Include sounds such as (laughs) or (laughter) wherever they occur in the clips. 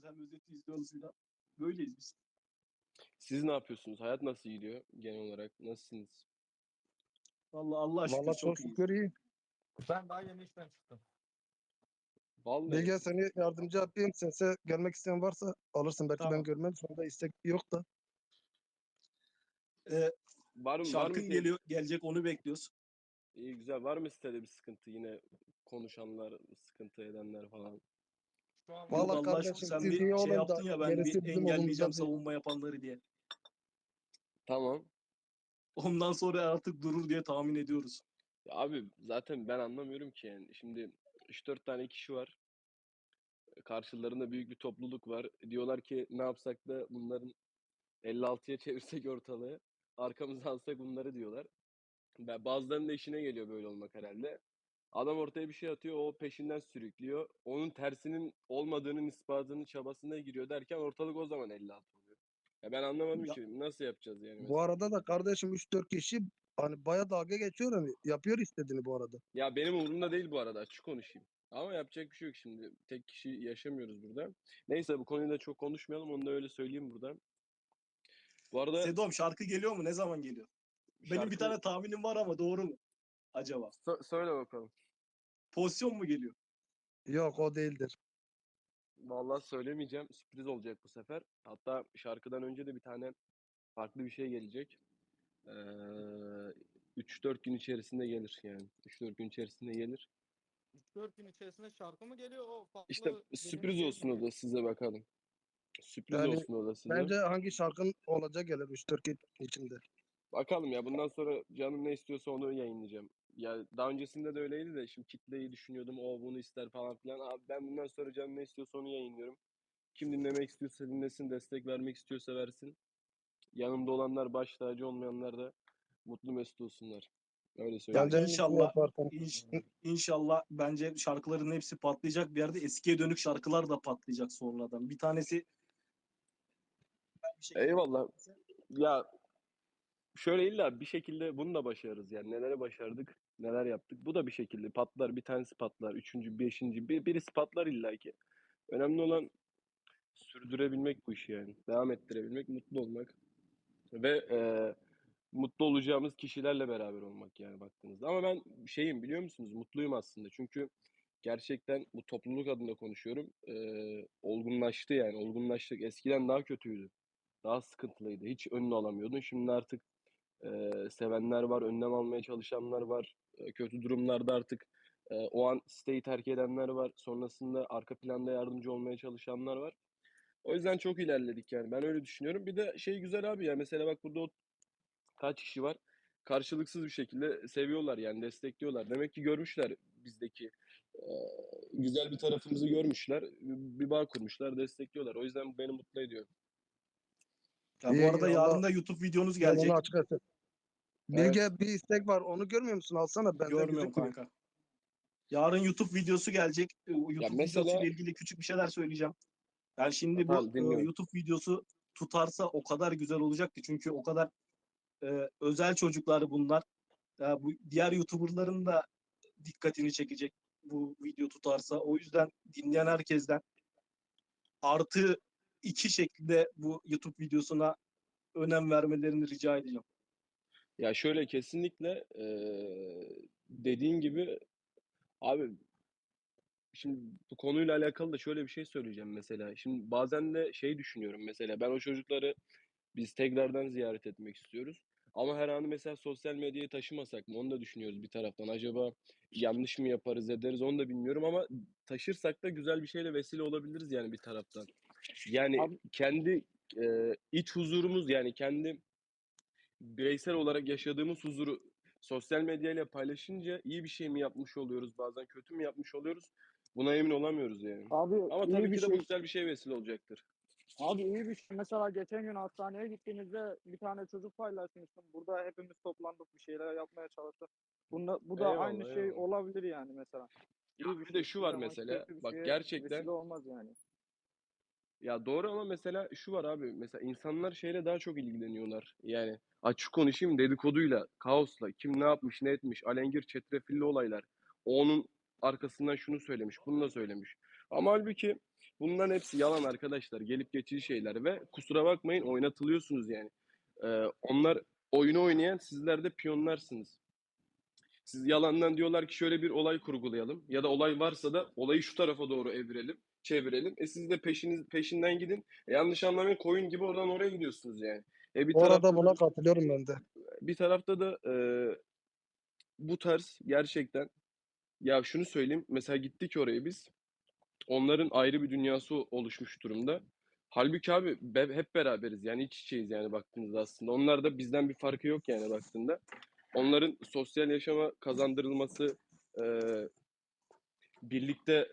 izliyoruz hem özeti izliyoruz filan. Böyleyiz biz. Siz ne yapıyorsunuz? Hayat nasıl gidiyor genel olarak? Nasılsınız? Vallahi Allah şükür Valla çok çok iyi. şükür iyi. Ben daha yeni işten çıktım. Vallahi Bilge seni yardımcı yapayım. Sense gelmek isteyen varsa alırsın. Belki Tamam. ben görmem. Şu anda istek yok da. Ee, var mı var mı şarkın geliyor, gelecek onu bekliyoruz. İyi güzel. Var mı sitede bir sıkıntı yine konuşanlar, sıkıntı edenler falan? Vallahi Allah aşkına kardeşim, sen siz bir iyi olun şey da yaptın ya ben gerisi bir bizim engelleyeceğim umurumuzda değil. savunma yapanları diye. Tamam. Ondan sonra artık durur diye tahmin ediyoruz. Ya abi zaten ben anlamıyorum ki yani. Şimdi 3-4 tane kişi var. Karşılarında büyük bir topluluk var. Diyorlar ki ne yapsak da bunların 56'ya çevirsek ortalığı. Arkamıza alsak bunları diyorlar. Ben bazılarının da işine geliyor böyle olmak herhalde. Adam ortaya bir şey atıyor, o peşinden sürüklüyor. Onun tersinin olmadığının ispatının çabasına giriyor derken ortalık o zaman 56 oluyor. Ya ben anlamadım Ya- ki nasıl yapacağız yani Bu mesela. arada da kardeşim 3-4 kişi hani baya dalga geçiyor hani. Yapıyor istediğini bu arada. Ya benim umurumda değil bu arada açık konuşayım. Ama yapacak bir şey yok şimdi. Tek kişi yaşamıyoruz burada. Neyse bu konuyu da çok konuşmayalım. Onu da öyle söyleyeyim burada. Bu arada Sedom şarkı geliyor mu? Ne zaman geliyor? Benim bir şarkı- tane tahminim var ama doğru mu? Acaba. Sö- söyle bakalım. Pozisyon mu geliyor? Yok o değildir. Vallahi söylemeyeceğim. Sürpriz olacak bu sefer. Hatta şarkıdan önce de bir tane farklı bir şey gelecek. Ee, 3-4 gün içerisinde gelir yani. 3-4 gün içerisinde gelir. 3-4 gün içerisinde şarkı mı geliyor? O farklı İşte benim sürpriz şey olsun o da size bakalım. Sürpriz Yani olsun o da size. Bence hangi şarkın olacak gelir 3-4 gün içinde. Bakalım ya bundan sonra canım ne istiyorsa onu yayınlayacağım. Ya daha öncesinde de öyleydi de şimdi kitleyi düşünüyordum. O bunu ister falan filan. Abi ben bundan sonra canım ne istiyorsa onu yayınlıyorum. Kim dinlemek istiyorsa dinlesin, destek vermek istiyorsa versin. Yanımda olanlar baş tacı olmayanlar da mutlu mesut olsunlar. Öyle söyleyeyim. Bence inşallah-. İnş, inşallah bence şarkıların hepsi patlayacak bir yerde eskiye dönük şarkılar da patlayacak sonradan. Bir tanesi Ben bir şekilde- Eyvallah. Ya şöyle illa bir şekilde bunu da başarırız yani. Nelere başardık, neler yaptık. Bu da bir şekilde patlar. Bir tanesi patlar. Üçüncü, beşinci. Bir, birisi patlar illa ki. Önemli olan sürdürebilmek bu işi yani. Devam ettirebilmek, mutlu olmak. Ve e, mutlu olacağımız kişilerle beraber olmak yani baktığınızda. Ama ben şeyim biliyor musunuz? Mutluyum aslında. Çünkü gerçekten bu topluluk adına konuşuyorum. E, olgunlaştı yani. Olgunlaştık. Eskiden daha kötüydü daha sıkıntılıydı. Hiç önünü alamıyordun. Şimdi artık e, sevenler var, önlem almaya çalışanlar var. E, kötü durumlarda artık e, o an siteyi terk edenler var. Sonrasında arka planda yardımcı olmaya çalışanlar var. O yüzden çok ilerledik yani. Ben öyle düşünüyorum. Bir de şey güzel abi ya. Mesela bak burada o kaç kişi var? Karşılıksız bir şekilde seviyorlar yani destekliyorlar. Demek ki görmüşler bizdeki e, güzel bir tarafımızı görmüşler. Bir bağ kurmuşlar, destekliyorlar. O yüzden beni mutlu ediyor. Ya bu İyi, arada iyi, yarın Allah- da YouTube videonuz Gel gelecek. onu açık etsin. Bilge bir istek var. Onu görmüyor musun? Alsana. Benden Görmüyorum kanka. Yarın YouTube videosu gelecek. Ee, YouTube mesela- videosu ile ilgili küçük bir şeyler söyleyeceğim. Yani şimdi Tamam, bu e, dinliyorum. YouTube videosu tutarsa o kadar güzel olacak ki çünkü o kadar e, özel çocuklar bunlar. Ya bu diğer YouTuber'ların da dikkatini çekecek bu video tutarsa. O yüzden dinleyen herkesten artı iki şekilde bu YouTube videosuna önem vermelerini rica edeceğim. Ya şöyle kesinlikle eee, dediğin gibi abi şimdi bu konuyla alakalı da şöyle bir şey söyleyeceğim mesela. Şimdi bazen de şey düşünüyorum mesela ben o çocukları biz tekrardan ziyaret etmek istiyoruz. Ama her anı mesela sosyal medyaya taşımasak mı onu da düşünüyoruz bir taraftan. Acaba yanlış mı yaparız ederiz onu da bilmiyorum ama taşırsak da güzel bir şeyle vesile olabiliriz yani bir taraftan. Yani Abi- kendi eee, iç huzurumuz yani kendi bireysel olarak yaşadığımız huzuru sosyal medyayla paylaşınca iyi bir şey mi yapmış oluyoruz bazen kötü mü yapmış oluyoruz buna emin olamıyoruz yani. Abi Ama tabii bir ki de şey. bu güzel bir şey vesile olacaktır. Abi iyi bir şey. Mesela geçen gün hastaneye gittiğimizde bir tane çocuk paylaşmıştım. Burada hepimiz toplandık bir şeyler yapmaya çalıştık. Bunda, bu da Eyvallah, aynı şey eyvallah. olabilir yani mesela. Ya İyi bir de şey. şu var mesela, bir bak gerçekten- olmaz yani. Ya doğru ama mesela şu var abi mesela insanlar şeyle daha çok ilgileniyorlar. Yani açık konuşayım dedikoduyla, kaosla, kim ne yapmış, ne etmiş, alengir, çetrefilli olaylar. Onun arkasından şunu söylemiş, bunu da söylemiş. Ama halbuki Bunların hepsi yalan arkadaşlar. Gelip geçici şeyler ve kusura bakmayın oynatılıyorsunuz yani. Ee, onlar oyunu oynayan sizler de piyonlarsınız. Siz yalandan diyorlar ki şöyle bir olay kurgulayalım ya da olay varsa da olayı şu tarafa doğru evirelim, çevirelim. E siz de peşiniz peşinden gidin. E yanlış anlamayın koyun gibi oradan oraya gidiyorsunuz yani. E bir tarafta buna katılıyorum ben de. bir tarafta da e, bu tarz gerçekten ya şunu söyleyeyim. Mesela gittik oraya biz. Onların ayrı bir dünyası oluşmuş durumda. Halbuki abi be- hep beraberiz yani iç içeyiz yani baktığınızda aslında. Onlar da bizden bir farkı yok yani baktığında. Onların sosyal yaşama kazandırılması, e, birlikte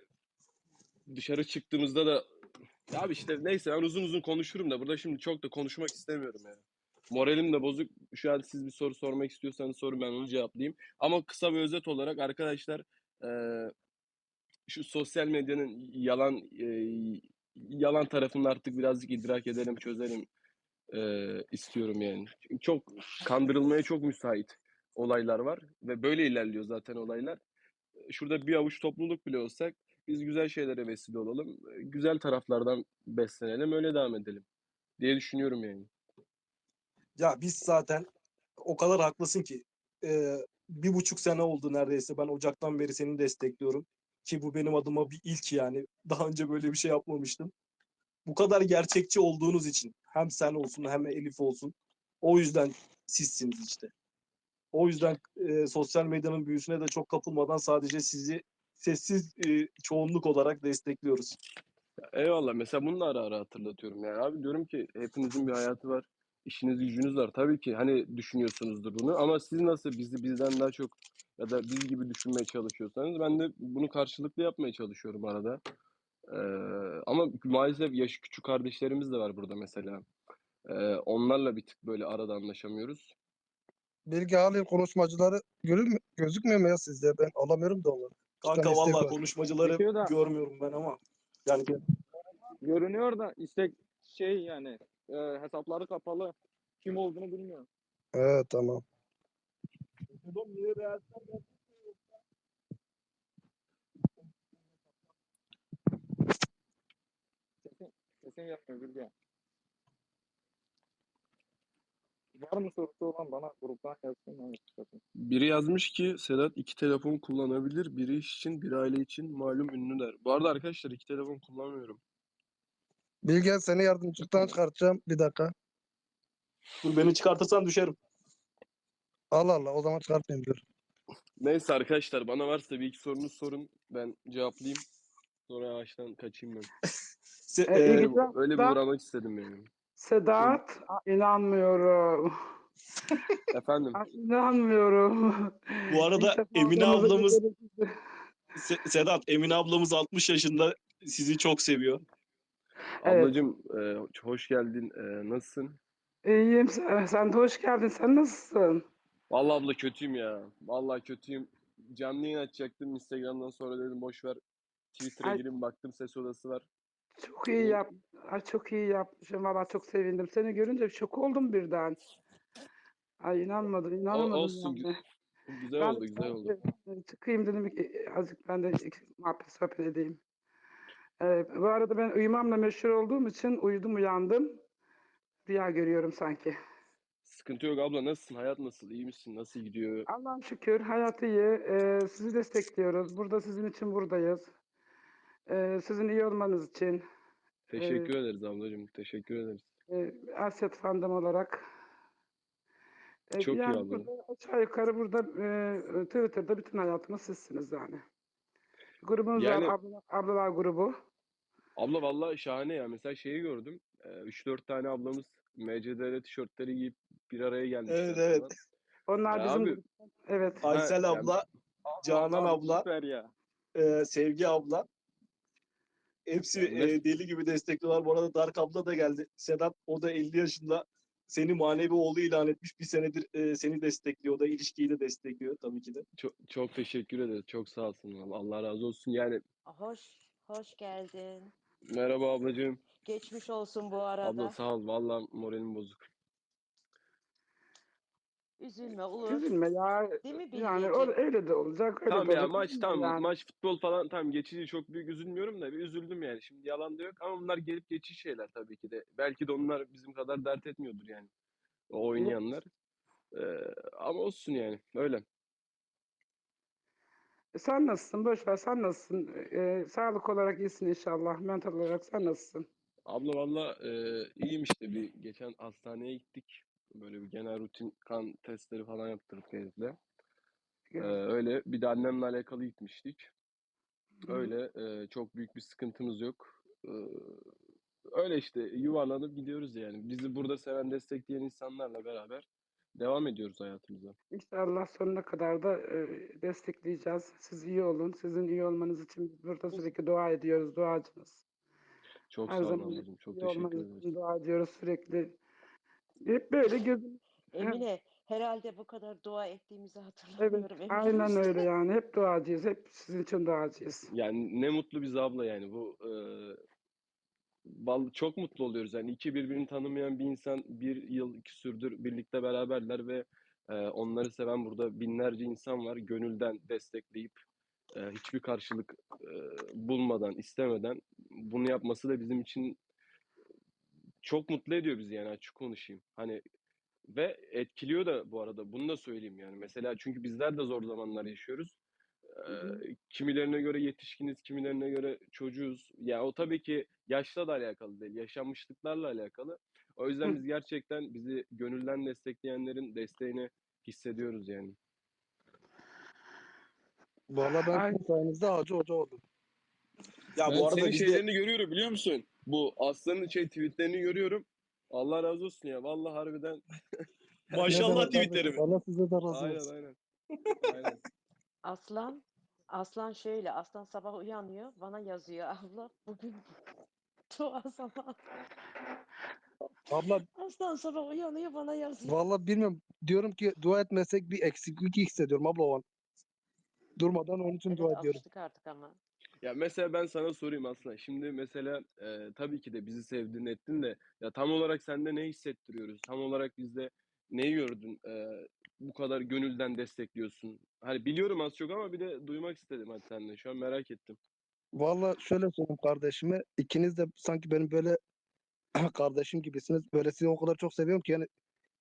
dışarı çıktığımızda da ya abi işte neyse ben uzun uzun konuşurum da burada şimdi çok da konuşmak istemiyorum yani. Moralim de bozuk. Şu an siz bir soru sormak istiyorsanız sorun ben onu cevaplayayım. Ama kısa ve özet olarak arkadaşlar e, şu sosyal medyanın yalan e, yalan tarafını artık birazcık idrak edelim, çözelim e, istiyorum yani. Çok kandırılmaya çok müsait olaylar var ve böyle ilerliyor zaten olaylar. Şurada bir avuç topluluk bile olsak biz güzel şeylere vesile olalım. Güzel taraflardan beslenelim, öyle devam edelim diye düşünüyorum yani. Ya biz zaten o kadar haklısın ki e, bir buçuk sene oldu neredeyse ben Ocak'tan beri seni destekliyorum. Ki bu benim adıma bir ilk yani. (laughs) Daha önce böyle bir şey yapmamıştım. Bu kadar gerçekçi olduğunuz için hem sen olsun hem Elif olsun. O yüzden sizsiniz işte. O yüzden e, sosyal medyanın büyüsüne de çok kapılmadan sadece sizi sessiz e, çoğunluk olarak destekliyoruz. Eyvallah. Mesela bunu da ara ara hatırlatıyorum. Yani abi diyorum ki hepinizin bir hayatı var. işiniz gücünüz var. Tabii ki hani düşünüyorsunuzdur bunu ama siz nasıl bizi bizden daha çok ya da biz gibi düşünmeye çalışıyorsanız ben de bunu karşılıklı yapmaya çalışıyorum arada. Ee, ama maalesef yaşı küçük kardeşlerimiz de var burada mesela. Ee, onlarla bir tık böyle arada anlaşamıyoruz. Bilgi Halil konuşmacıları görür mü, gözükmüyor mu ya sizde? Ben alamıyorum da onları. Kanka var. konuşmacıları da- görmüyorum ben ama yani Görünüyor da istek şey yani e, hesapları kapalı. Kim olduğunu bilmiyor. Evet tamam. Kesin yapmıyor Bilge. Var mı sorusu olan bana gruptan yazsın. Biri yazmış ki Sedat iki telefon kullanabilir. Biri iş için, biri aile için malum ünlüler. Bu arada arkadaşlar iki telefon kullanmıyorum. Bilge seni yardımcılıktan çıkartacağım. Bir dakika. dur beni çıkartırsan düşerim. Allah Allah o zaman çıkartmayayım dur. Neyse arkadaşlar bana varsa bir iki sorunuz sorun. Ben cevaplayayım. Sonra yavaştan kaçayım ben. Se- E, e, Öyle, bir uğramak istedim yani. Sedat, inanmıyorum. (laughs) Efendim. İnanmıyorum. Bu arada Emine ablamız. Se- Sedat, Emine ablamız 60 yaşında sizi çok seviyor. Evet. Ablacığım e, hoş geldin. E, nasılsın? İyiyim. Sen, sen de hoş geldin. Sen nasılsın? Vallahi abla kötüyüm ya. Vallahi kötüyüm. Canlı yayın açacaktım. Instagram'dan sonra dedim boş ver. Twitter'a Ay. gireyim baktım ses odası var. Çok iyi yap. Ay, çok iyi yapmışım. Valla çok sevindim. Seni görünce şok oldum birden. Ay inanmadım. inanamadım olsun, yani. Güzel Ben oldu, güzel oldu. e, çıkayım dedim ki azıcık ben de muhabbet sohbet edeyim. Ee, bu arada ben uyumamla meşhur olduğum için uyudum uyandım. Rüya görüyorum sanki. Sıkıntı yok abla. Nasılsın? Hayat nasıl? İyi misin? Nasıl gidiyor? Allah'a şükür hayat iyi. Ee, sizi destekliyoruz. Burada sizin için buradayız. Ee, sizin iyi olmanız için. Teşekkür ederiz ablacığım. Teşekkür ederiz. E, Asset Fandom olarak. E, Çok iyi yani abla. burada aşağı yukarı burada e, Twitter'da bütün hayatımız sizsiniz yani. Grubumuz Yani- var, abla, ablalar grubu. Abla vallahi şahane ya. Mesela şeyi gördüm. 3-4 tane ablamız MCDR tişörtleri giyip bir araya gelmişler. Evet, evet. falan. Onlar Ya bizim abi- evet. Aysel yani- abla, Canan Abi abla, Süper ya. e, Sevgi abla. Hepsi e, deli gibi destekliyorlar. Bu arada Dark abla da geldi. Sedat o da 50 yaşında seni manevi oğlu ilan etmiş. Bir senedir e, seni destekliyor. O da ilişkiyi de destekliyor tabii ki de. Çok, çok teşekkür ederiz. Çok sağ olsun. vallahi. Allah razı olsun. Yani Hoş, hoş geldin. merhaba ablacığım. Geçmiş olsun bu arada. Abla sağ ol. Vallahi moralim bozuk. Üzülme olur. Üzülme ya. Değil mi Yani o, Bilgeciğim? öyle de olacak. Öyle Tamam de ya olacak. maç tamam yani. maç futbol falan tamam geçici çok büyük üzülmüyorum da bir üzüldüm yani. Şimdi yalan da yok ama bunlar gelip geçici şeyler tabii ki de. Belki de onlar bizim kadar dert etmiyordur yani. O oynayanlar. Ee, ama olsun yani öyle. E, Sen nasılsın? Boş ver. Sen nasılsın? Ee, sağlık olarak iyisin inşallah. Mental olarak sen nasılsın? Abla valla e, iyiyim işte bir geçen hastaneye gittik. Böyle bir genel rutin kan testleri falan yaptırdık Elif'le. Ee, öyle bir de annemle alakalı gitmiştik. Öyle e, çok büyük bir sıkıntımız yok. Ee, öyle işte yuvarlanıp gidiyoruz yani. Bizi burada seven, destekleyen insanlarla beraber devam ediyoruz hayatımıza. İnşallah sonuna kadar da e, destekleyeceğiz. Siz iyi olun. Sizin iyi olmanız için burada sürekli dua ediyoruz. Duacınız. Çok Her sağ olun. Çok iyi teşekkür olmanız için dua ediyoruz sürekli. Hep böyle gözüm. Emine herhalde bu kadar dua ettiğimizi Evet, hatırlamıyorum. emin aynen misin? (laughs) öyle yani. Hep duacıyız. Hep sizin için duacıyız. Yani ne mutlu bize abla yani bu e, çok mutlu oluyoruz yani iki birbirini tanımayan bir insan bir yıl iki sürdür birlikte beraberler ve e, onları seven burada binlerce insan var gönülden destekleyip e, hiçbir karşılık e, bulmadan istemeden bunu yapması da bizim için çok mutlu ediyor bizi yani açık konuşayım hani ve etkiliyor da bu arada bunu da söyleyeyim yani mesela çünkü bizler de zor zamanlar yaşıyoruz. Eee, kimilerine göre yetişkiniz, kimilerine göre çocuğuz. Ya o tabii ki yaşla da alakalı değil, yaşanmışlıklarla alakalı. O yüzden biz gerçekten bizi gönülden destekleyenlerin desteğini hissediyoruz yani. Valla ben sayenizde Hacı Hoca oldum. Ya ben bu arada senin biz de şeylerini görüyorum biliyor musun? Bu Aslan'ın şey tweetlerini görüyorum. Allah razı olsun ya. Vallahi harbiden. (laughs) maşallah tweetlerim. Allah size de razı Aynen olsun. aynen. Aynen. (laughs) Aslan, Aslan şöyle, Aslan sabah uyanıyor, bana yazıyor (laughs) abla bugün dua zamanı. Abla Aslan sabah uyanıyor bana yazıyor. valla bilmiyorum diyorum ki dua etmesek bir eksiklik hissediyorum abla o an. Durmadan onun için Evet dua ediyorum. alıştık artık ama. Ya mesela ben sana sorayım aslında. Şimdi mesela e, tabii ki de bizi sevdin ettin de ya tam olarak sende ne hissettiriyoruz? Tam olarak bizde neyi gördün? E, bu kadar gönülden destekliyorsun. Hani biliyorum az çok ama bir de duymak istedim hadi senden. Şu an merak ettim. Valla şöyle söyleyeyim kardeşime. ikiniz de sanki benim böyle (clears throat) kardeşim gibisiniz. Böyle sizi o kadar çok seviyorum ki yani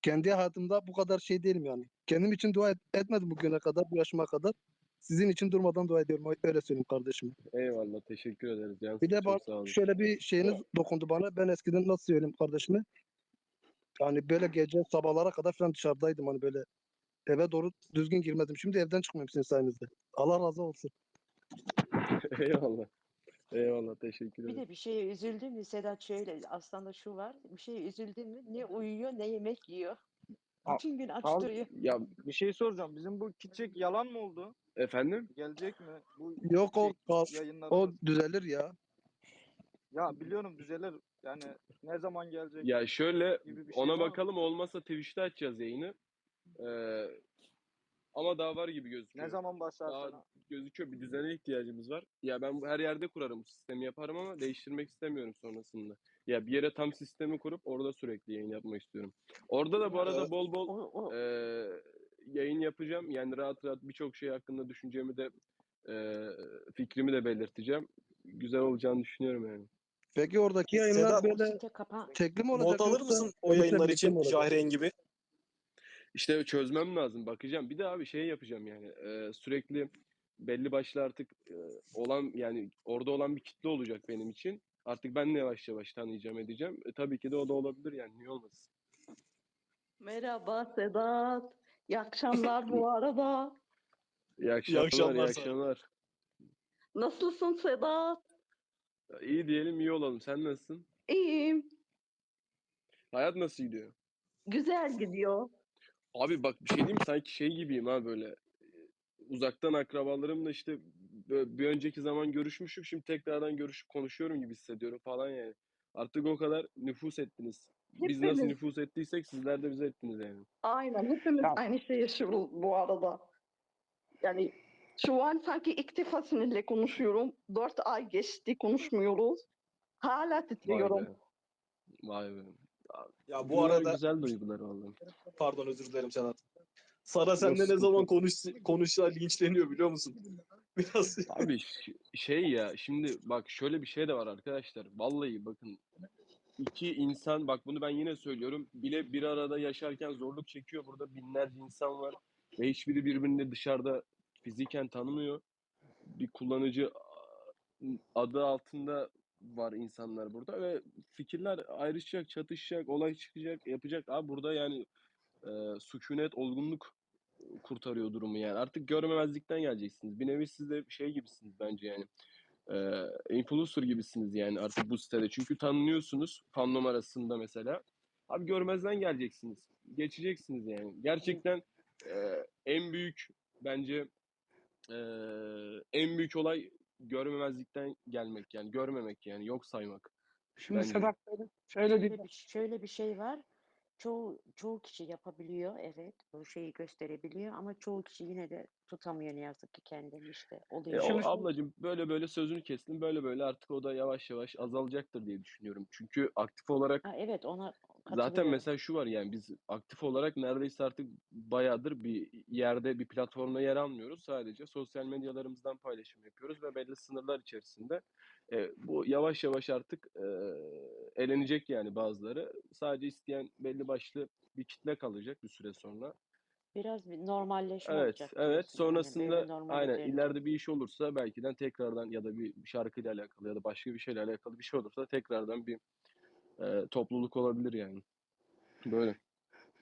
kendi hayatımda bu kadar şey değilim yani. Kendim için dua et- etmedim bugüne kadar, bu yaşıma kadar. Sizin için durmadan dua ediyorum. Öyle söyleyeyim kardeşim. Eyvallah teşekkür ederiz. Cansın Bir de bak şöyle bir şeyiniz dokundu bana. Ben eskiden nasıl söyleyeyim kardeşime? Yani böyle gece sabahlara kadar falan dışarıdaydım hani böyle eve doğru düzgün girmedim. Şimdi evden çıkmıyorum sizin sayenizde. Allah razı olsun. (laughs) Eyvallah. Eyvallah teşekkür Bir ederim. de bir şeye üzüldün mü Sedat şöyle aslında şu var bir şeye üzüldün mü ne uyuyor ne yemek yiyor. Bütün gün aç abi- duruyor. Ya Bir şey soracağım. Bizim bu kitçek yalan mı oldu? efendim? Gelecek mi? Bu Yok o kal- o düzelir ya. Ya biliyorum düzelir. Yani ne zaman gelecek? Ya şöyle gibi bir şey ona bakalım olmazsa Twitch'te açacağız yayını. Ee, ama daha var gibi gözüküyor. Ne zaman başlar Daha sana? gözüküyor bir düzene ihtiyacımız var. Ya ben her yerde kurarım bu sistemi yaparım ama değiştirmek istemiyorum sonrasında. Ya bir yere tam sistemi kurup orada sürekli yayın yapmak istiyorum. Orada da bu arada bol bol O, o, eee, yayın yapacağım. Yani rahat rahat birçok şey hakkında düşüncemi de eee, fikrimi de belirteceğim. Güzel olacağını düşünüyorum yani. Peki oradaki yayınlar Sedat, böyle tekli mi olacak Not alır mısın o yayınlar için olacak? Jahreyn gibi? İşte çözmem lazım. Bakacağım. Bir de abi şey yapacağım yani. eee, sürekli belli başlı artık eee, olan yani orada olan bir kitle olacak benim için. Artık ben de yavaş yavaş tanıyacağım edeceğim. E, tabii ki de o da olabilir yani. Niye olmasın? Merhaba Sedat. İyi akşamlar bu (laughs) arada. İyi akşamlar, iyi akşamlar sana. akşamlar. Nasılsın Sedat? İyi diyelim, iyi olalım. Sen nasılsın? İyiyim. Hayat nasıl gidiyor? Güzel gidiyor. Abi bak bir şey diyeyim mi? Sanki şey gibiyim ha böyle. Uzaktan akrabalarımla işte bir önceki zaman görüşmüşüm. Şimdi tekrardan görüşüp konuşuyorum gibi hissediyorum falan yani. Artık o kadar nüfus ettiniz. Biz nasıl Hepimiz. nüfus ettiysek sizler de bize ettiniz yani. Aynen. Hepimiz Ya- aynı şeyi yaşıyoruz bu arada. Yani şu an sanki ilk defa seninle konuşuyorum. Dört ay geçti konuşmuyoruz. Hala Vay titriyorum. be. Vay be. Ya bu Bunlar arada güzel duygular vallahi. pardon özür dilerim Sedat. Sara sende ne zaman konuş konuşsa linçleniyor biliyor musun? (laughs) Biraz Abi ş- şey ya şimdi bak şöyle bir şey de var arkadaşlar. Vallahi bakın iki insan bak bunu ben yine söylüyorum. Bile bir arada yaşarken zorluk çekiyor. Burada binlerce insan var ve hiçbiri birbirini dışarıda fiziken tanımıyor. Bir kullanıcı adı altında var insanlar burada ve fikirler ayrışacak, çatışacak, olay çıkacak, yapacak. Abi burada yani e, sükunet, olgunluk kurtarıyor durumu yani. Artık görmemezlikten geleceksiniz. Bir nevi siz de şey gibisiniz bence yani. Ee, influencer gibisiniz yani artık bu sitede. Çünkü tanınıyorsunuz fandom arasında mesela. Abi görmezden geleceksiniz. Geçeceksiniz yani. Gerçekten e, en büyük bence e, en büyük olay görmemezlikten gelmek yani. Görmemek yani. Yok saymak. Şimdi Bence. Sedat Bey şöyle bir Şöyle bir, şöyle bir şey var. Çoğu çoğu kişi yapabiliyor evet bu şeyi gösterebiliyor ama çoğu kişi yine de tutamıyor ne yazık ki kendini işte E, oluyor. o Şimdi şu- ablacığım böyle böyle sözünü kestim. Böyle böyle artık o da yavaş yavaş azalacaktır diye düşünüyorum. Çünkü aktif olarak Ha, evet ona Zaten mesela şu var yani biz aktif olarak neredeyse artık bayağıdır bir yerde bir platformda yer almıyoruz. Sadece sosyal medyalarımızdan paylaşım yapıyoruz ve belli sınırlar içerisinde. E, bu yavaş yavaş artık e, elenecek yani bazıları. Sadece isteyen belli başlı bir kitle kalacak bir süre sonra. Biraz bir normalleşme Evet, olacak evet. yani, böyle Sonrasında normale aynen ileride bir iş olursa belki de tekrardan ya da bir şarkıyla alakalı ya da başka bir şeyle alakalı bir şey olursa tekrardan bir e, topluluk olabilir yani. Böyle.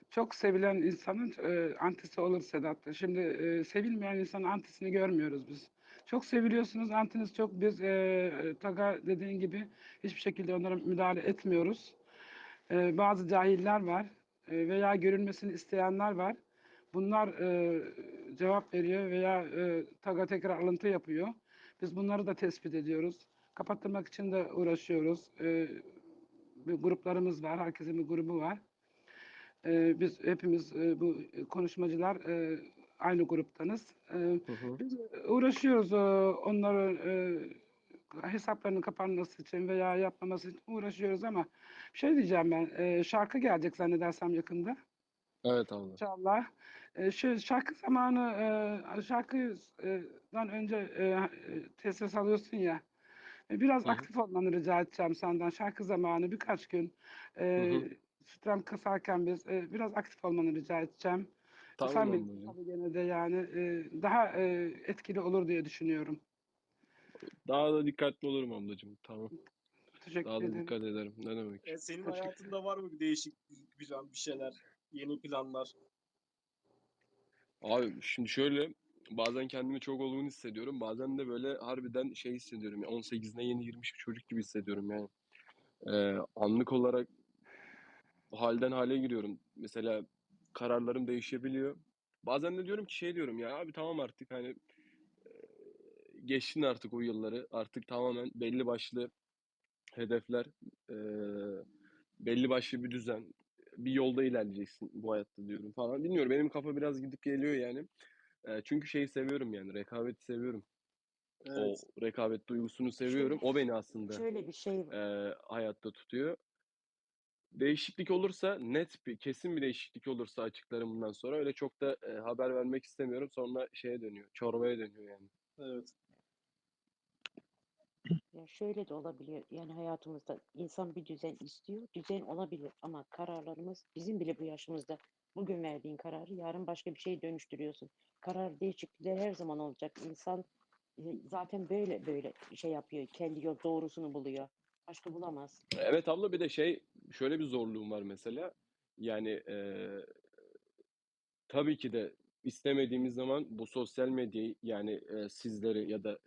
çok sevilen insanın e, antisi olur Sedat. Şimdi e, sevilmeyen insanın antisini görmüyoruz biz. Çok seviliyorsunuz, antiniz çok. Biz e, Taga dediğin gibi hiçbir şekilde onlara müdahale etmiyoruz. E, bazı cahiller var e, veya görünmesini isteyenler var. Bunlar e, cevap veriyor veya e, Taga tekrar alıntı yapıyor. Biz bunları da tespit ediyoruz. Kapattırmak için de uğraşıyoruz. E, gruplarımız var, herkesin bir grubu var. Ee, biz hepimiz e, bu konuşmacılar e, aynı gruptanız. Ee, Hı hı. biz uğraşıyoruz e, onların e, hesaplarının kapanması için veya yapmaması için uğraşıyoruz ama bir şey diyeceğim ben. E, şarkı gelecek zannedersem yakında. Evet abla. İnşallah. E, şu şarkı zamanı e, şarkıdan önce e, e, ses alıyorsun ya. E, Biraz Hı hı. aktif olmanı rica edeceğim senden. Şarkı zamanı birkaç gün e, hı. sütlem kasarken biz e, biraz aktif olmanı rica edeceğim. Tamam Sen bilirsin tabii gene de yani e, daha e, etkili olur diye düşünüyorum. Daha da dikkatli olurum ablacığım. Tamam. Teşekkür Daha da ederim. dikkat ederim. Ne demek? E, senin Teşekkür hayatında var mı bir değişik bir, bir şeyler, yeni planlar? Abi şimdi şöyle bazen kendimi çok olgun hissediyorum. Bazen de böyle harbiden şey hissediyorum. ya, 18'ine yeni girmiş bir çocuk gibi hissediyorum yani. Ee, anlık olarak halden hale giriyorum. Mesela kararlarım değişebiliyor. Bazen de diyorum ki şey diyorum ya abi tamam artık hani geçtin artık o yılları. Artık tamamen belli başlı hedefler, e, belli başlı bir düzen, bir yolda ilerleyeceksin bu hayatta diyorum falan. Bilmiyorum benim kafa biraz gidip geliyor yani. E, çünkü şeyi seviyorum yani rekabeti seviyorum. Evet. O rekabet duygusunu seviyorum. O beni aslında Şöyle bir şey var. e, hayatta tutuyor. Değişiklik olursa net bir kesin bir değişiklik olursa açıklarım bundan sonra öyle çok da e, haber vermek istemiyorum. Sonra şeye dönüyor. Çorbaya dönüyor yani. Evet. (clears throat) Ya şöyle de olabiliyor. Yani hayatımızda insan bir düzen istiyor. Düzen olabilir ama kararlarımız bizim bile bu yaşımızda bugün verdiğin kararı yarın başka bir şeye dönüştürüyorsun. Karar değişiklikleri her zaman olacak. İnsan e, zaten böyle böyle şey yapıyor. Kendi yol doğrusunu buluyor. Başka bulamaz. Evet abla bir de şey şöyle bir zorluğum var mesela. Yani e, tabii ki de istemediğimiz zaman bu sosyal medyayı yani e, sizleri ya da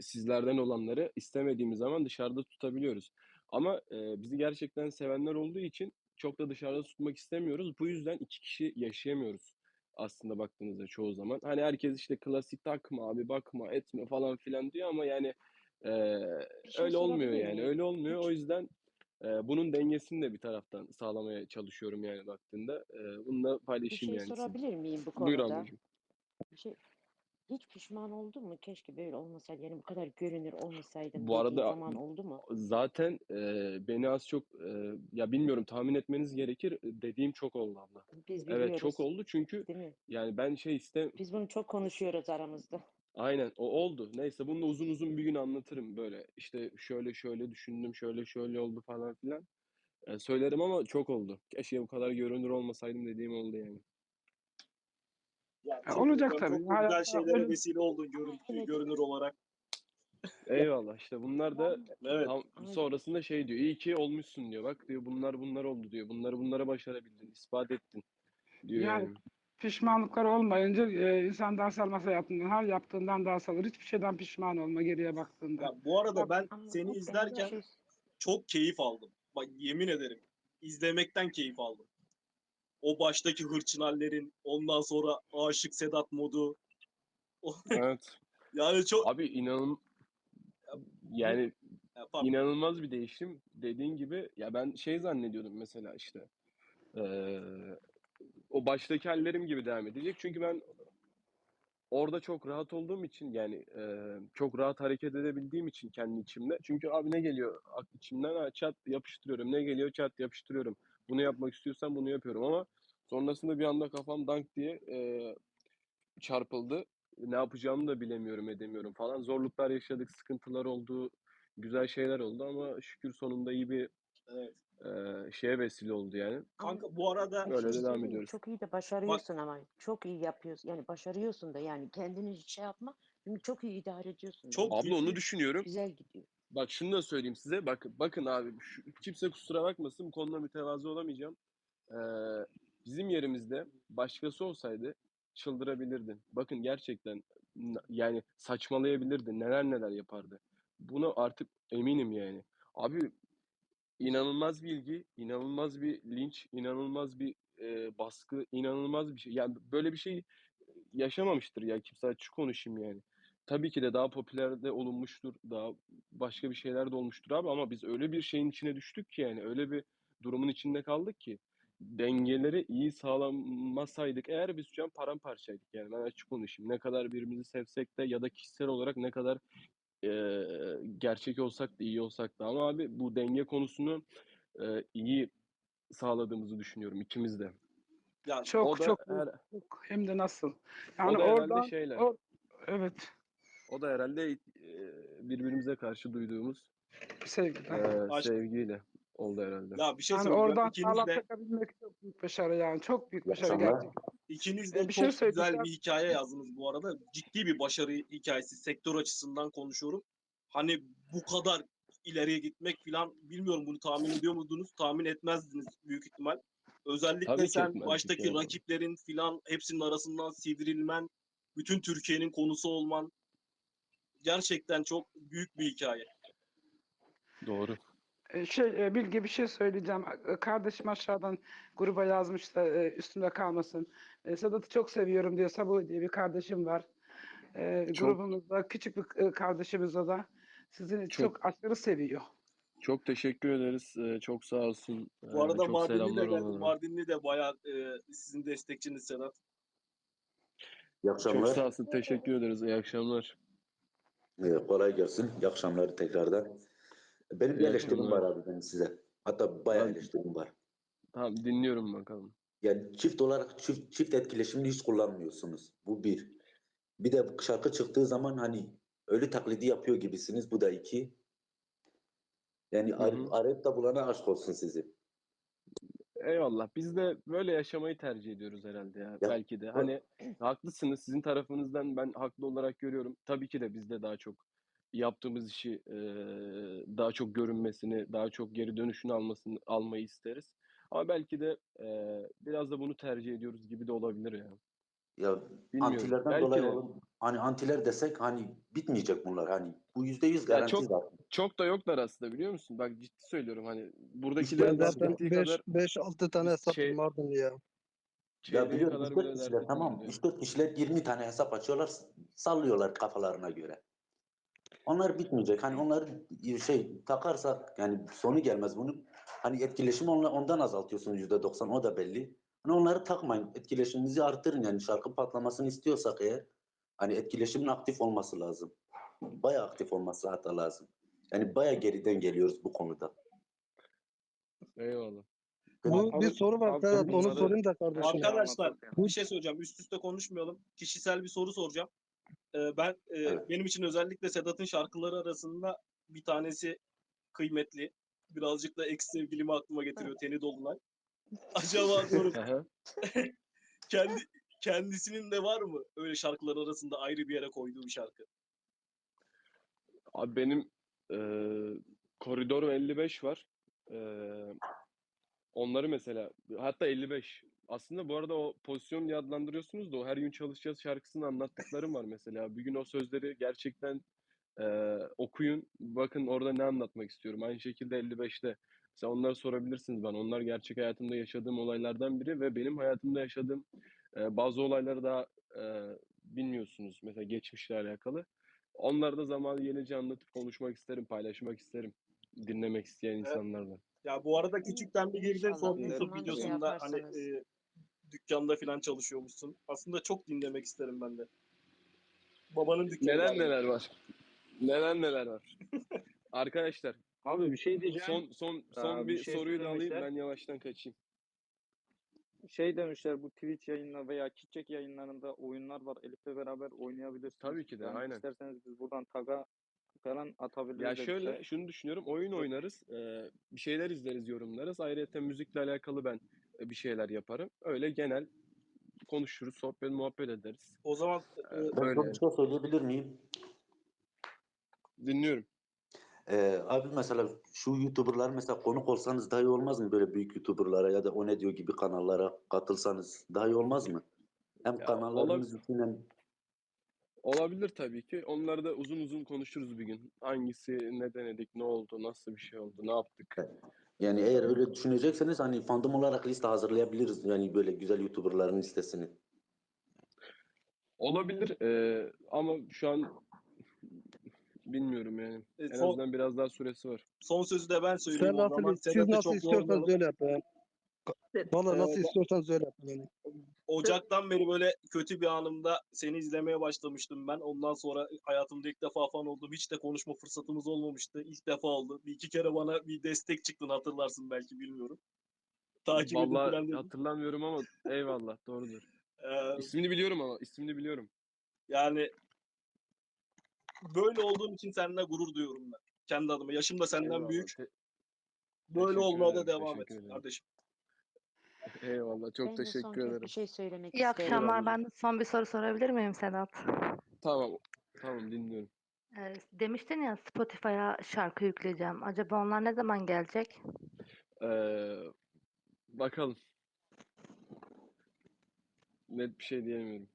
sizlerden olanları istemediğimiz zaman dışarıda tutabiliyoruz. Ama e, bizi gerçekten sevenler olduğu için çok da dışarıda tutmak istemiyoruz. Bu yüzden iki kişi yaşayamıyoruz aslında baktığınızda çoğu zaman. Hani herkes işte klasik takma abi bakma etme falan filan diyor ama yani e, Bir öyle olmuyor yani öyle olmuyor. O yüzden e, bunun dengesini de bir taraftan sağlamaya çalışıyorum yani baktığında. E, bunu da Bir paylaşayım şey yani sorabilir miyim bu Buyur konuda? ablacığım. Bir şey Hiç pişman oldun mu? Keşke böyle olmasaydı. Yani bu kadar görünür olmasaydım Bu dediğin arada zaman oldu mu? zaten e, beni az çok e, ya bilmiyorum tahmin etmeniz gerekir dediğim çok oldu abla. Biz Evet biliyoruz. çok oldu çünkü Değil mi? yani ben şey iste Biz bunu çok konuşuyoruz aramızda. aynen o oldu. Neyse bunu da uzun uzun bir gün anlatırım böyle. İşte şöyle şöyle düşündüm, şöyle şöyle oldu falan filan. E, söylerim ama çok oldu. Keşke bu kadar görünür olmasaydım dediğim oldu yani. Yani Ya çok- olacak çok tabii. da güzel şeylere öyle- vesile oldun görüntü, görünür olarak. Eyvallah işte bunlar da Evet. tam sonrasında şey diyor. İyi ki olmuşsun diyor. Bak diyor bunlar bunlar oldu diyor. Bunları bunlara başarabildin, ispat ettin diyor Yani yani. Pişmanlıklar olmayınca e, insan ders almaz hayatından. Her yaptığından ders alır. Hiçbir şeyden pişman olma geriye baktığında. Ya bu arada ben seni izlerken çok keyif aldım. Bak yemin ederim. izlemekten keyif aldım. O baştaki hırçınallerin, ondan sonra Aşık Sedat modu. (laughs) Evet. Yani çok Abi inanın yani Ya inanılmaz bir değişim. Dediğin gibi ya ben şey zannediyordum mesela işte. eee, o baştaki hallerim gibi devam edecek. Çünkü ben orada çok rahat olduğum için yani eee, çok rahat hareket edebildiğim için kendi içimde. Çünkü abi ne geliyor içimden ha, çat yapıştırıyorum. Ne geliyor çat yapıştırıyorum. Bunu yapmak istiyorsam bunu yapıyorum ama sonrasında bir anda kafam dank diye eee, çarpıldı. Ne yapacağımı da bilemiyorum, edemiyorum falan. Zorluklar yaşadık, sıkıntılar oldu, güzel şeyler oldu ama şükür sonunda iyi bir Evet. eee, şeye vesile oldu yani. Kanka bu arada Bir Öyle şey de devam ediyoruz. Çok iyi de başarıyorsun ama. Çok iyi yapıyorsun. Yani başarıyorsun da yani kendini şey yapma. Çünkü çok iyi idare ediyorsun. Çok yani. Abla onu düşünüyorum. güzel gidiyor. Bak şunu da söyleyeyim size. Bak, bakın abi şu, kimse kusura bakmasın bu konuda mütevazı olamayacağım. Eee, bizim yerimizde başkası olsaydı çıldırabilirdin. Bakın gerçekten yani saçmalayabilirdi. Neler neler yapardı. Bunu artık eminim yani. Abi inanılmaz bir ilgi, inanılmaz bir linç, inanılmaz bir e, baskı, inanılmaz bir şey. Yani böyle bir şey yaşamamıştır ya kimse açık konuşayım yani. Tabii ki de daha popüler de olunmuştur, daha başka bir şeyler de olmuştur abi ama biz öyle bir şeyin içine düştük ki yani öyle bir durumun içinde kaldık ki dengeleri iyi sağlamasaydık eğer biz şu an paramparçaydık yani ben açık konuşayım. Ne kadar birbirimizi sevsek de ya da kişisel olarak ne kadar eee, gerçek olsak da iyi olsak da ama abi bu denge konusunu eee, iyi sağladığımızı düşünüyorum ikimiz de. ya Çok O da çok, her- çok hem de nasıl. O Yani da herhalde oradan şeyler. or- evet O da herhalde eee, birbirimize karşı duyduğumuz sevgiler. eee, Aşk. sevgiyle oldu herhalde. ya bir şey Yani söyleyeceğim. oradan İkiniz sağlam de çıkabilmek çok büyük başarı yani. Çok büyük başarı akşamlar. gerçekten. ikiniz E, de bir şey çok güzel söyleyeceğim. bir hikaye yazdınız bu arada. Ciddi bir başarı hikayesi sektör açısından konuşuyorum. Hani bu kadar ileriye gitmek falan bilmiyorum bunu tahmin ediyor muydunuz? Tahmin etmezdiniz büyük ihtimal. Özellikle Tabii ki sen etmezdik baştaki yani. rakiplerin filan hepsinin arasından sivrilmen, bütün Türkiye'nin konusu olman gerçekten çok büyük bir hikaye. Doğru. E, Şey e, Bilge bir şey söyleyeceğim. E, Kardeşim aşağıdan gruba yazmış da üstümde kalmasın. Sedat'ı çok seviyorum diyor. Sabu diye bir kardeşim var. Çok- grubumuzda küçük bir kardeşimiz o da. Sizi Çok- çok aşırı seviyor. Çok teşekkür ederiz. Çok sağ olsun. Bu arada çok Mardinli de geldi. Mardinli de bayağı sizin destekçiniz Sedat. İyi Çok akşamlar. sağ olsun. Teşekkür ederiz. İyi akşamlar. Ee, kolay gelsin. İyi akşamlar tekrardan. Benim bir İyi eleştirim var abi benim size. Hatta bayağı Ben- eleştirim var. Tamam dinliyorum bakalım. Yani çift olarak çift, çift etkileşimini hiç kullanmıyorsunuz. Bu bir. Bir de şarkı çıktığı zaman hani ölü taklidi yapıyor gibisiniz. Bu da iki. Yani Hı hı. arayıp, arayıp da bulana aşk olsun sizi. Eyvallah. Biz de böyle yaşamayı tercih ediyoruz herhalde ya. Ya, Belki de. Hani haklısınız. Sizin tarafınızdan ben haklı olarak görüyorum. Tabii ki de biz de daha çok yaptığımız işi eee, daha çok görünmesini, daha çok geri dönüşünü almasını almayı isteriz. Ama belki de eee, biraz da bunu tercih ediyoruz gibi de olabilir ya. Ya Bilmiyorum. antilerden Belki dolayı de. olur. Hani antiler desek hani bitmeyecek bunlar. Hani bu yüzde yüz Ya garanti çok zaten. Çok da yoklar aslında biliyor musun? Bak ciddi söylüyorum hani Ben buradakiler İşte zaten bahsettiği 5 kadar 5 6 tane hesap şey- Mardinli ya. Ya biliyorum kadar 3-4 bile kişiler tamam. etmiyor. 3-4 kişiler 20 tane hesap açıyorlar. Sallıyorlar kafalarına göre. Onlar bitmeyecek. Hani onları şey takarsak yani sonu gelmez bunun. Hani etkileşimi onla- ondan azaltıyorsunuz %90 o da belli. Hani onları takmayın. Etkileşiminizi arttırın yani şarkı patlamasını istiyorsak eğer Hani etkileşimin aktif olması lazım. Bayağı aktif olması hatta lazım. Yani bayağı geriden geliyoruz bu konuda. Eyvallah. Bu bir soru var abi Sedat onu sorayım da kardeşim. Arkadaşlar bir şey söyleyeceğim. Üst üste konuşmayalım. Kişisel bir soru soracağım. Ee, ben e, Evet. benim için özellikle Sedat'ın şarkıları arasında bir tanesi kıymetli. Birazcık da ex sevgilimi aklıma getiriyor Teni Dolunay. (laughs) Acaba diyorum (laughs) kendi kendisinin de var mı öyle şarkılar arasında ayrı bir yere koyduğu bir şarkı? Abi benim eee Koridor 55 var. Eee, onları mesela hatta 55. Aslında bu arada o pozisyon diye adlandırıyorsunuz da o her gün çalışacağız şarkısını anlattıklarım var mesela. Bir gün o sözleri gerçekten eee, okuyun. Bakın orada ne anlatmak istiyorum. Aynı şekilde 55'te. Mesela onları sorabilirsiniz bana. Onlar gerçek hayatımda yaşadığım olaylardan biri ve benim hayatımda yaşadığım eee, bazı olayları daha eee, bilmiyorsunuz. Mesela geçmişle alakalı. Onları da zamanı gelince anlatıp konuşmak isterim, paylaşmak isterim. Dinlemek isteyen insanlarla. Ya bu arada küçükten bir girdin İnşallah son YouTube zaman şey videosunda hani e, dükkanda falan çalışıyormuşsun. Aslında çok dinlemek isterim ben de. Babanın dükkanı. Neler galiba. neler var. Neler neler var. (laughs) Arkadaşlar Abi bir şey diyeceğim. son son son Aa, bir, bir şey soruyu da alayım ben yavaştan kaçayım. Şey demişler bu Twitch yayınla veya Kitçek yayınlarında oyunlar var. Elif'le beraber oynayabilirsiniz. Tabii ki de, Yani aynen. İsterseniz biz buradan taga falan atabiliriz. Ya şöyle şunu düşünüyorum. Oyun oynarız. eee, bir şeyler izleriz, yorumlarız. Ayrıca müzikle alakalı ben e, bir şeyler yaparım. Öyle genel konuşuruz, sohbet muhabbet ederiz. O zaman e, Ben bir şey söyleyebilir miyim? dinliyorum. Ee, abi mesela şu YouTuber'lar mesela konuk olsanız daha iyi olmaz mı? Böyle büyük YouTuber'lara ya da O Ne Diyor gibi kanallara katılsanız daha iyi olmaz mı? Hem Ya, kanallarımız için hem Olabilir tabii ki. Onları da uzun uzun konuşuruz bir gün. Hangisi, ne denedik, ne oldu, nasıl bir şey oldu, ne yaptık. yani eğer öyle düşünecekseniz hani fandom olarak liste hazırlayabiliriz. Yani böyle güzel YouTuber'ların listesini. Olabilir eee, ama şu an bilmiyorum yani. E, En son- azından biraz daha süresi var. son sözü de ben söyleyeyim Sen o zaman. nasıl, siz Sedat'ı nasıl istiyorsanız öyle yapın. yani. Valla nasıl Ee, istiyorsanız öyle yapın. Yani. Ocaktan beri böyle kötü bir anımda seni izlemeye başlamıştım ben. Ondan sonra hayatımda ilk defa fan oldum. Hiç de konuşma fırsatımız olmamıştı. İlk defa oldu. Bir iki kere bana bir destek çıktın hatırlarsın belki bilmiyorum. Takip Vallahi hatırlamıyorum ama eyvallah doğrudur. (laughs) Ee, İsmini biliyorum ama ismini biliyorum. yani böyle olduğum için seninle gurur duyuyorum ben. Kendi adıma. Yaşım da senden Eyvallah, büyük. te- Böyle olmaya da devam et teşekkür ederim. kardeşim. (laughs) Eyvallah çok Ben de son teşekkür kez ederim. bir şey söylemek İyi isterim. akşamlar. Ben de son bir soru sorabilir miyim Sedat? Tamam tamam dinliyorum. Ee, demiştin ya Spotify'a şarkı yükleyeceğim. Acaba onlar ne zaman gelecek? Ee, bakalım. Net bir şey diyemiyorum.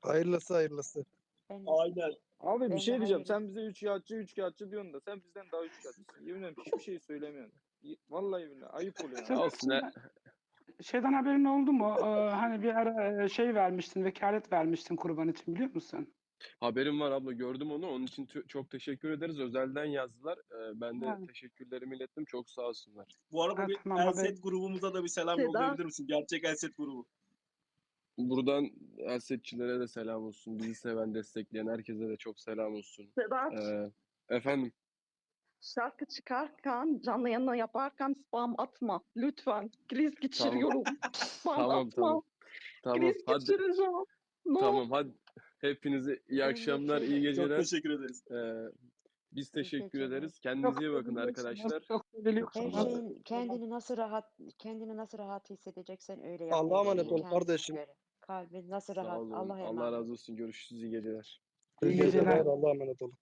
Hayırlısı hayırlısı. Ben de, Aynen. Abi bir şey diyeceğim. hayır- Sen bize üç kağıtçı üç kağıtçı diyorsun da sen bizden daha üç kağıtçısın. Yemin ederim hiçbir şey söylemiyorsun. Y- Vallahi billahi ayıp oluyor. Sen- ya. Olsun. Şeyden haberin oldu mu? Ee, hani bir ara e, şey vermiştin, vekalet vermiştin kurban için biliyor musun? Haberim var abla gördüm onu. Onun için tü- çok teşekkür ederiz. Özelden yazdılar. Ee, ben de Ha. teşekkürlerimi ilettim. Çok sağ olsunlar. Bu arada Ha, bir tamam, haber- Elset grubumuza da bir selam Sedat. yollayabilir misin? Gerçek Elset grubu. Buradan elsetçilere de selam olsun. Bizi seven, destekleyen herkese de çok selam olsun. Sedat, Ee, efendim şarkı çıkarken, canlı yayını yaparken spam atma. Lütfen. Kriz geçiriyorum. (laughs) Spam Tamam, atma. tamam. tamam Kriz hadi geçireceğim. Olur. tamam hadi hepinize iyi akşamlar, iyi geçerim. Çok geceler. teşekkür ederiz. Ee, biz teşekkür geceler. ederiz. Kendinize iyi bakın arkadaşlar. Şeyin kendini nasıl rahat kendini nasıl rahat hissedeceksen öyle yap. Allah'a emanet ol kardeşim. göre. Kalbin nasıl Sağ rahat. olun. Allah emanet. razı olsun. Görüşürüz. iyi geceler. İyi İyi geceler. geceler. Allah'a emanet olun.